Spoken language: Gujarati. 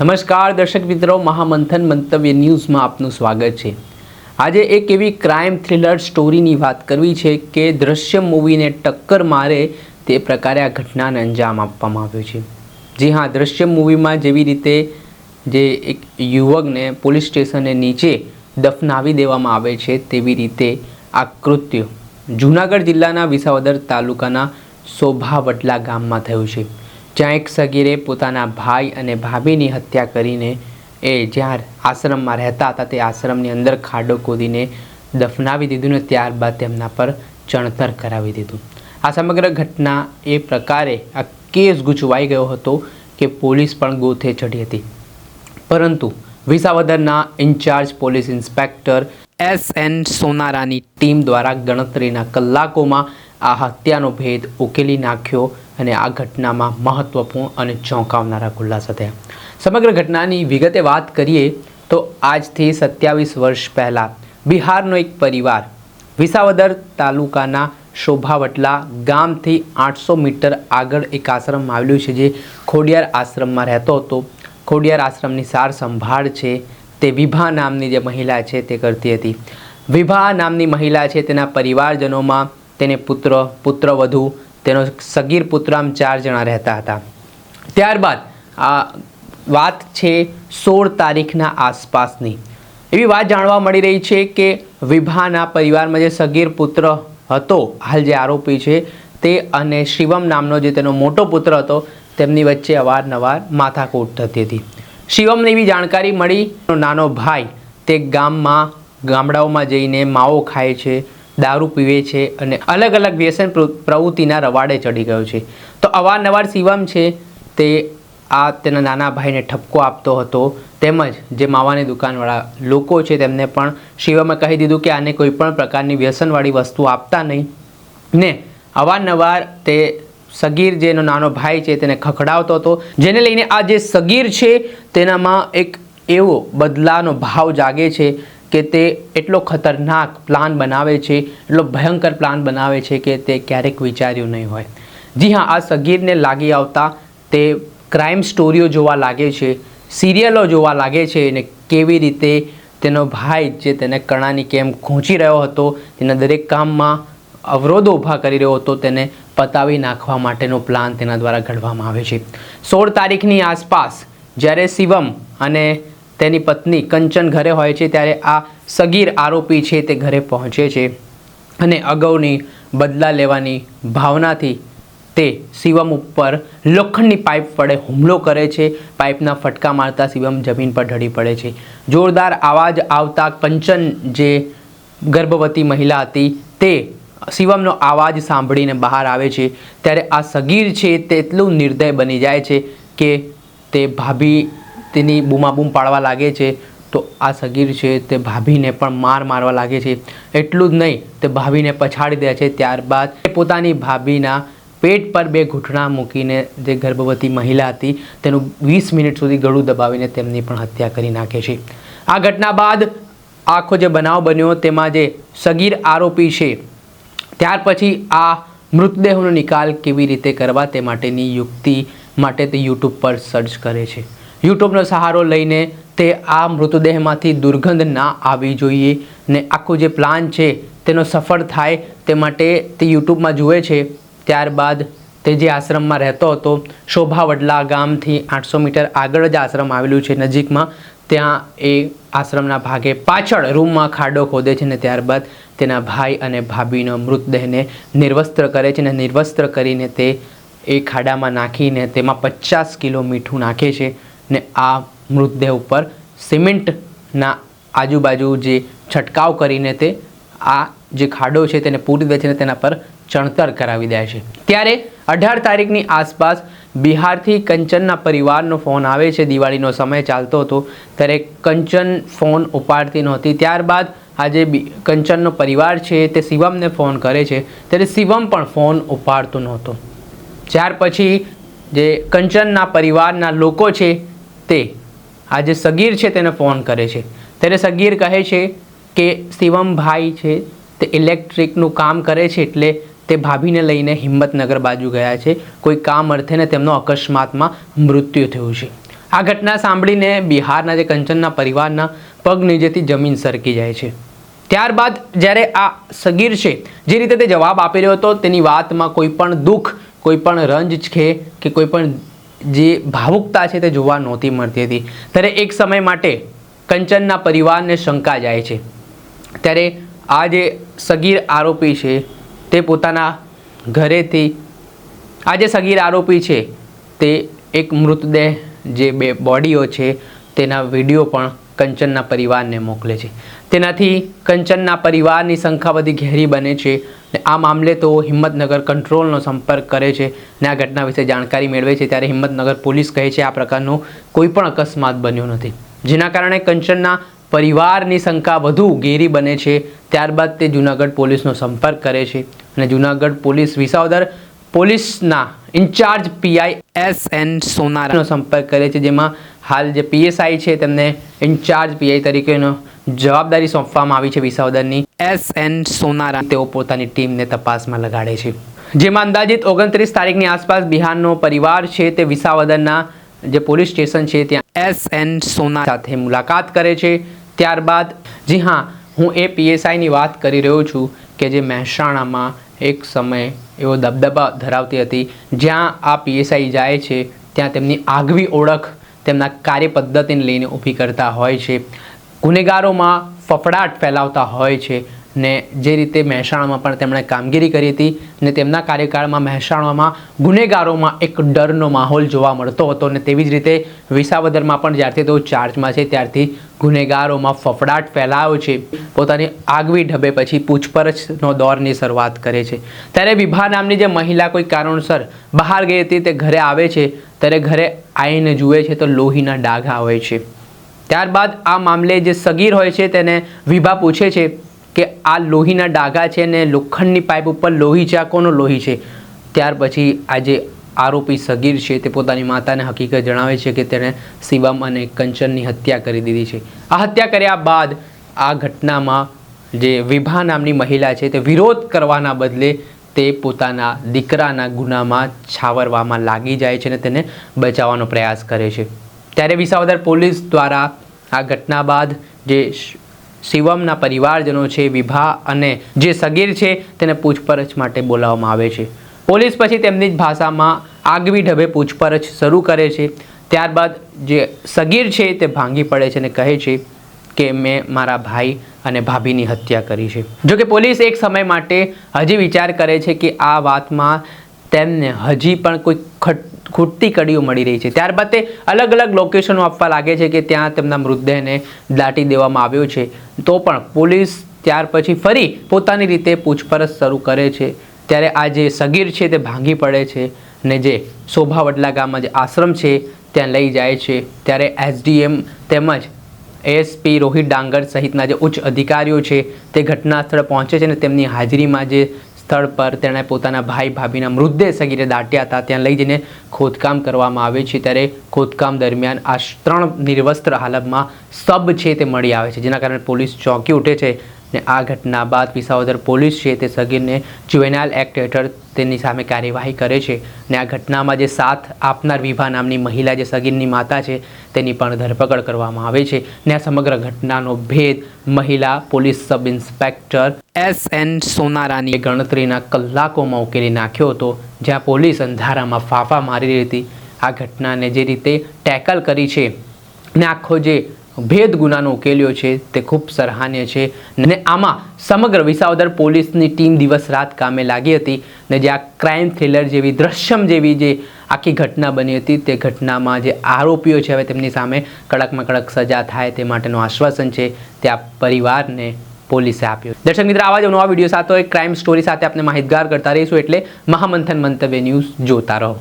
નમસ્કાર, દર્શક મિત્રો. મહામંથન મંતવ્ય ન્યૂઝમાં આપનું સ્વાગત છે. આજે એક એવી ક્રાઇમ થ્રિલર સ્ટોરીની વાત કરવી છે કે દ્રશ્ય મૂવીને ટક્કર મારે તે પ્રકારે આ ઘટનાને અંજામ આપવામાં આવ્યો છે. જી હા, દ્રશ્ય મૂવીમાં જેવી રીતે જે એક યુવકને પોલીસ સ્ટેશને નીચે દફનાવી દેવામાં આવે છે તેવી રીતે આ કૃત્ય જૂનાગઢ જિલ્લાના વિસાવદર તાલુકાના સોભાવટલા ગામમાં થયું છે. જ્યાં એક સગીરે પોતાના ભાઈ અને ભાભીની હત્યા કરીને એ જ્યાં આશ્રમમાં રહેતા હતા તે આશ્રમની અંદર ખાડો ખોદીને દફનાવી દીધું ને ત્યારબાદ તેમના પર ચણતર કરાવી દીધું. આ સમગ્ર ઘટના એ પ્રકારે આ કેસ ગૂંચવાઈ ગયો હતો કે પોલીસ પણ ગોથે ચડી હતી. પરંતુ વિસાવદરના incharge police inspector S N સોનારાની team દ્વારા ગણતરીના કલાકોમાં આ હત્યાનો ભેદ ઉકેલી નાખ્યો અને આ ઘટનામાં મહત્વપૂર્ણ અને ચોંકાવનારા ખુલાસા થયા. સમગ્ર ઘટનાની વિગતે વાત કરીએ તો આજથી સત્યાવીસ વર્ષ પહેલાં બિહારનો એક પરિવાર વિસાવદર તાલુકાના શોભાવટલા ગામથી આઠસો મીટર આગળ એક આશ્રમ આવેલું છે, જે ખોડિયાર આશ્રમમાં રહેતો હતો. ખોડિયાર આશ્રમની સાર સંભાળ છે તે વિભા નામની જે મહિલા છે તે કરતી હતી. વિભા નામની મહિલા છે તેના પરિવારજનોમાં તેને પુત્ર, પુત્રવધુ તેનો સગીર પુત્ર આમ ચાર જણા રહેતા હતા. ત્યારબાદ આ વાત છે સોળ તારીખના આસપાસની. એવી વાત જાણવા મળી રહી છે કે વિભાના પરિવારમાં જે સગીર પુત્ર હતો, હાલ જે આરોપી છે, તે અને શિવમ નામનો જે તેનો મોટો પુત્ર હતો, તેમની વચ્ચે અવારનવાર માથાકૂટ થતી હતી. શિવમને એવી જાણકારી મળી, નાનો ભાઈ, તે ગામમાં, ગામડાઓમાં જઈને માવો ખાય છે દારૂ પીવે છે અને અલગ અલગ વ્યસન પ્રવૃ- પ્રવૃત્તિના રવાડે ચડી ગયો છે. તો અવારનવાર શિવમ છે તે આ તેના નાના ભાઈને ઠપકો આપતો હતો તેમજ જે માવાની દુકાનવાળા લોકો છે તેમને પણ શિવમે કહી દીધું કે આને કોઈ પણ પ્રકારની વ્યસનવાળી વસ્તુ આપતા નહીં. ને અવારનવાર તે સગીર જેનો નાનો ભાઈ છે તેને ખખડાવતો હતો. જેને લઈને આ જે સગીર છે તેનામાં એક એવો બદલાનો ભાવ જાગે છે કે તે એટલો ખતરનાક પ્લાન બનાવે છે, એટલો ભયંકર પ્લાન બનાવે છે કે તે ક્યારેક વિચાર્યું નહીં હોય. જી હા, આ સગીરને લાગી આવતા તે ક્રાઇમ સ્ટોરીઓ જોવા લાગે છે સિરિયલો જોવા લાગે છે અને કેવી રીતે તેનો ભાઈ જે તેને કણાની કેમ ખૂંચી રહ્યો હતો, તેના દરેક કામમાં અવરોધો ઊભા કરી રહ્યો હતો, તેને પતાવી નાખવા માટેનો પ્લાન તેના દ્વારા ઘડવામાં આવે છે. સોળ તારીખની આસપાસ જ્યારે શિવમ અને તેની પત્ની કંચન ઘરે હોય છે ત્યારે આ સગીર આરોપી છે તે ઘરે પહોંચે છે અને અગાઉની બદલા લેવાની ભાવનાથી તે શિવમ ઉપર લોખંડની પાઇપ વડે હુમલો કરે છે. પાઇપના ફટકા મારતા શિવમ જમીન પર ઢળી પડે છે. જોરદાર અવાજ આવતા કંચન જે ગર્ભવતી મહિલા હતી તે શિવમનો અવાજ સાંભળીને બહાર આવે છે. ત્યારે આ સગીર છે તે એટલું નિર્દય બની જાય છે કે તે ભાભી તેની બૂમાબૂમ પાડવા લાગે છે. તો આ સગીર છે તે ભાભીને પણ માર મારવા લાગે છે. એટલું જ નહીં, તે ભાભીને પછાડી દે છે. ત્યારબાદ પોતાની ભાભીના પેટ પર બે ઘૂંટણા મૂકીને જે ગર્ભવતી મહિલા હતી, તેનું વીસ મિનિટ સુધી ગળું દબાવીને તેમની પણ હત્યા કરી નાખે છે. આ ઘટના બાદ આખો જે બનાવ બન્યો તેમાં જે સગીર આરોપી છે, ત્યાર પછી આ મૃતદેહોનો નિકાલ કેવી રીતે કરવા તે માટેની યુક્તિ માટે તે યુટ્યુબ પર સર્ચ કરે છે. યુટ્યુબનો સહારો લઈને તે આ મૃતદેહમાંથી દુર્ગંધ ના આવી જોઈએ ને આખો જે પ્લાન છે તેનો સફળ થાય તે માટે તે યુટ્યુબમાં જુએ છે. ત્યારબાદ તે જે આશ્રમમાં રહેતો હતો, શોભાવડલા ગામથી આઠસો મીટર આગળ જ આશ્રમ આવેલું છે નજીકમાં. ત્યાં એ આશ્રમના ભાગે પાછળ રૂમમાં ખાડો ખોદે છે ને ત્યારબાદ તેના ભાઈ અને ભાભીનો મૃતદેહને નિર્વસ્ત્ર કરે છે ને નિર્વસ્ત્ર કરીને તે એ ખાડામાં નાખીને તેમાં પચાસ કિલો મીઠું નાખે છે. ને આ મૃતદેહ ઉપર સિમેન્ટના આજુબાજુ જે છંટકાવ કરીને તે આ જે ખાડો છે તેને પૂરી દે છે તેના પર ચણતર કરાવી દે છે. ત્યારે અઢાર તારીખની આસપાસ બિહારથી કંચનના પરિવારનો ફોન આવે છે. દિવાળીનો સમય ચાલતો હતો ત્યારે કંચન ફોન ઉપાડતી નહોતી. ત્યારબાદ આજે કંચનનો પરિવાર છે તે શિવમને ફોન કરે છે. ત્યારે શિવમ પણ ફોન ઉપાડતો નહોતો. ત્યાર પછી જે કંચનના પરિવારના લોકો છે તે આ જે સગીર છે તેને ફોન કરે છે. ત્યારે સગીર કહે છે કે શિવમભાઈ છે તે ઇલેક્ટ્રિકનું કામ કરે છે એટલે તે ભાભીને લઈને હિંમતનગર બાજુ ગયા છે. કોઈ કામ અર્થે ને તેમનો અકસ્માતમાં મૃત્યુ થયું છે. આ ઘટના સાંભળીને બિહારના જે કંચનના પરિવારના પગ નીચેથી જમીન સરકી જાય છે. ત્યારબાદ જ્યારે આ સગીર છે જે રીતે તે જવાબ આપી રહ્યો હતો તેની વાતમાં કોઈ પણ દુઃખ, કોઈ પણ રંજ છે કે કોઈ પણ જે ભાવુકતા છે તે જોવા નહોતી મળતી હતી. ત્યારે એક સમય માટે કંચનના પરિવારને શંકા જાય છે. ત્યારે આ જે સગીર આરોપી છે, તે પોતાના ઘરેથી, આ જે સગીર આરોપી છે, તે એક મૃતદેહ જે બે બોડીઓ છે, તેના વીડિયો પણ કંચનના પરિવારને મોકલે છે. તેનાથી કંચનના પરિવારની સંખ્યા બધી ઘેરી બને છે આ મામલે તો હિંમતનગર કંટ્રોલનો સંપર્ક કરે છે ને આ ઘટના વિશે જાણકારી મેળવે છે ત્યારે હિંમતનગર પોલીસ કહે છે આ પ્રકારનો કોઈ પણ અકસ્માત બન્યો નથી. જેના કારણે કંચનના પરિવારની શંકા વધુ ઘેરી બને છે. ત્યારબાદ તે જુનાગઢ પોલીસનો સંપર્ક કરે છે અને જુનાગઢ પોલીસ વિસાવદર પોલીસના ઇન્ચાર્જ પીઆઈ એસ એન સોનારાનો સંપર્ક કરે છે, જેમાં હાલ જે પીએસઆઈ છે તેમને ઇન્ચાર્જ પીઆઈ તરીકેનો જવાબદારી સોંપવામાં આવી છે વિસાવદરની. એસ એન સોનારા તેઓ પોતાની ટીમને તપાસમાં લગાડે છે. જેમાં અંદાજિત ઓગણત્રીસ તારીખની આસપાસ બિહારનો પરિવાર છે તે વિસાવદરના જે પોલીસ સ્ટેશન છે ત્યાં એસ એન સોના સાથે મુલાકાત કરે છે. ત્યારબાદ, જી હા, હું એ પીએસઆઈની વાત કરી રહ્યો છું કે જે મહેસાણામાં એક સમય એવો દબદબા ધરાવતી હતી, જ્યાં આ પીએસઆઈ જાય છે, ત્યાં તેમની આગવી ઓળખ તેમના કાર્ય પદ્ધતિને લઈને ઊભી કરતા હોય છે. ગુનેગારોમાં ફફડાટ ફેલાવતા હોય છે. ને જે રીતે મહેસાણામાં પણ તેમણે કામગીરી કરી હતી ને તેમના કાર્યકાળમાં મહેસાણામાં ગુનેગારોમાં એક ડરનો માહોલ જોવા મળતો હતો ને તેવી જ રીતે વિસાવદરમાં પણ જ્યારથી તેઓ ચાર્જમાં છે ત્યારથી ગુનેગારોમાં ફફડાટ ફેલાયો છે. પોતાની આગવી ઢબે પછી પૂછપરછનો દોરની શરૂઆત કરે છે. ત્યારે વિભા નામની જે મહિલા કોઈ કારણસર બહાર ગઈ હતી તે ઘરે આવે છે, ત્યારે ઘરે આવીને જુએ છે તો લોહીના ડાઘા હોય છે. ત્યારબાદ આ મામલે જે સગીર હોય છે તેને વિભા પૂછે છે કે આ લોહીના ડાઘા છે ને લોખંડની પાઇપ ઉપર લોહી છે આ કોનો લોહી છે. ત્યાર પછી આ જે આરોપી સગીર છે તે પોતાની માતાને હકીકત જણાવે છે કે તેણે શિવમ અને કંચનની હત્યા કરી દીધી છે. આ હત્યા કર્યા બાદ આ ઘટનામાં જે વિભા નામની મહિલા છે તે વિરોધ કરવાના બદલે તે પોતાના દીકરાના ગુનામાં છાવરવામાં લાગી જાય છે અને તેને બચાવવાનો પ્રયાસ કરે છે. ત્યારે વિસાવદર પોલીસ દ્વારા આ ઘટના બાદ જે શિવમના પરિવારજનો છે, વિભા અને જે સગીર છે, તેને પૂછપરછ માટે બોલાવવામાં આવે છે. પોલીસ પછી તેમની જ ભાષામાં આગવી ઢબે પૂછપરછ શરૂ કરે છે. ત્યારબાદ જે સગીર છે, તે ભાંગી પડે છે અને કહે છે કે, મેં મારા ભાઈ અને ભાભીની હત્યા કરી છે. જો કે પોલીસ એક સમય માટે હજી વિચાર કરે છે કે આ વાતમાં તેમને હજી પણ કોઈ ખટ ખૂટતી કડીઓ મળી રહી છે. ત્યારબાદ તે અલગ અલગ લોકેશનો આપવા લાગે છે કે ત્યાં તેમના મૃતદેહને દાટી દેવામાં આવ્યો છે. તો પણ પોલીસ ત્યાર પછી ફરી પોતાની રીતે પૂછપરછ શરૂ કરે છે. ત્યારે આ જે સગીર છે તે ભાંગી પડે છે ને જે શોભા વડલા ગામમાં જે આશ્રમ છે ત્યાં લઈ જાય છે. ત્યારે એસડીએમ તેમજ એએસપી રોહિત ડાંગર સહિતના જે ઉચ્ચ અધિકારીઓ છે તે ઘટના સ્થળે પહોંચે છે અને તેમની હાજરીમાં જે સ્થળ પર તેણે પોતાના ભાઈ ભાભીના મૃતદેહ સગીરે દાટ્યા હતા. ત્યાં લઈ જઈને ખોદકામ કરવામાં આવે છે. ત્યારે ખોદકામ દરમિયાન આ ત્રણ નિર્વસ્ત્ર હાલતમાં સબ છે તે મળી આવે છે, જેના કારણે પોલીસ ચોંકી ઉઠે છે. ને આ ઘટના બાદ વિસાવદર પોલીસ છે તે સગીરને જ્યુવેનાઇલ એક્ટ હેઠળ તેની સામે કાર્યવાહી કરે છે ને આ ઘટનામાં જે સાથ આપનાર વિભા નામની મહિલા જે સગીરની માતા છે તેની પણ ધરપકડ કરવામાં આવે છે ને આ સમગ્ર ઘટનાનો ભેદ મહિલા police sub inspector S N સોનારાની ગણતરીના કલાકોમાં ઉકેલી નાખ્યો હતો, જ્યાં પોલીસ અંધારામાં ફાફા મારી હતી. આ ઘટનાને જે રીતે ટેકલ કરી છે ને આખો જે ભેદ ગુનાનો ઉકેલ્યો છે, તે ખૂબ સરાહનીય છે. ને આમાં સમગ્ર વિસાવદર પોલીસની ટીમ દિવસ રાત કામે લાગી હતી ને જે આ ક્રાઇમ થ્રિલર જેવી દ્રશ્યમ જેવી જે આખી ઘટના બની હતી, તે ઘટનામાં જે આરોપીઓ છે, હવે તેમની સામે કડકમાં કડક સજા થાય તે માટેનું આશ્વાસન છે, તે આ પરિવારને પોલીસે આપ્યું. દર્શક મિત્ર, આવા જ નવા વીડિયો સાથે ક્રાઇમ સ્ટોરી સાથે આપણે માહિતગાર કરતા રહીશું એટલે મહામંથન મંતવ્ય ન્યૂઝ જોતા રહો.